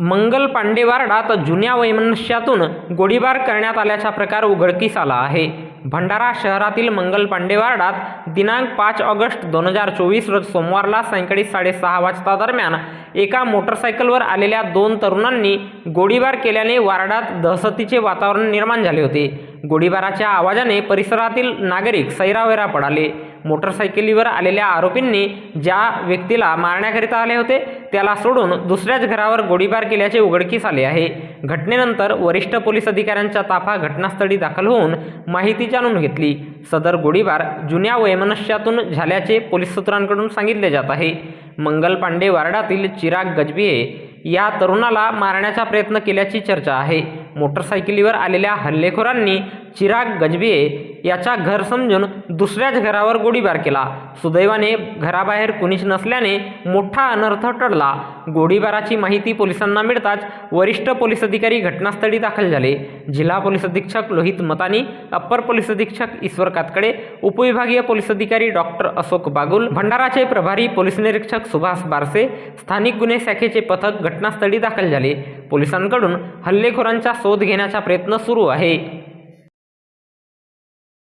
मंगल पांडेवार्डात जुन्या वैमनस्यातून गोळीबार करण्यात आल्याचा प्रकार उघडकीस आला आहे. भंडारा शहरातील मंगल पांडेवार्डात दिनांक पाच ऑगस्ट दोन हजार चोवीस रोज सोमवारला सायंकाळी साडेसहा वाजता दरम्यान एका मोटरसायकलवर आलेल्या दोन तरुणांनी गोळीबार केल्याने वार्डात दहशतीचे वातावरण निर्माण झाले होते. गोळीबाराच्या आवाजाने परिसरातील नागरिक सैरावैरा पडाले. मोटरसायकलीवर आलेल्या आरोपींनी ज्या व्यक्तीला मारण्याकरिता आले होते त्याला सोडून दुसऱ्याच घरावर गोळीबार केल्याचे उघडकीस आले आहे. घटनेनंतर वरिष्ठ पोलीस अधिकाऱ्यांच्या ताफा घटनास्थळी दाखल होऊन माहिती जाणून घेतली. सदर गोळीबार जुन्या वैमनस्यातून झाल्याचे पोलीस सूत्रांकडून सांगितले जात आहे. मंगल पांडे वार्डातील चिराग गजबिये या तरुणाला मारण्याचा प्रयत्न केल्याची चर्चा आहे. मोटरसायकलीवर आलेल्या हल्लेखोरांनी चिराग गजबिये याचा घर समजून दुसऱ्याच घरावर गोळीबार केला. सुदैवाने घराबाहेर कुणीच नसल्याने मोठा अनर्थ टळला. गोळीबाराची माहिती पोलिसांना मिळताच वरिष्ठ पोलीस अधिकारी घटनास्थळी दाखल झाले. जिल्हा पोलीस अधीक्षक लोहित मतानी अप्पर पोलीस अधीक्षक ईश्वर कातकडे उपविभागीय पोलीस अधिकारी डॉक्टर अशोक बागुल भंडाराचे प्रभारी पोलीस निरीक्षक सुभाष बारसे स्थानिक गुन्हे शाखेचे पथक घटनास्थळी दाखल झाले. पोलिसांकडून हल्लेखोरांचा शोध घेण्याचा प्रयत्न सुरू आहे.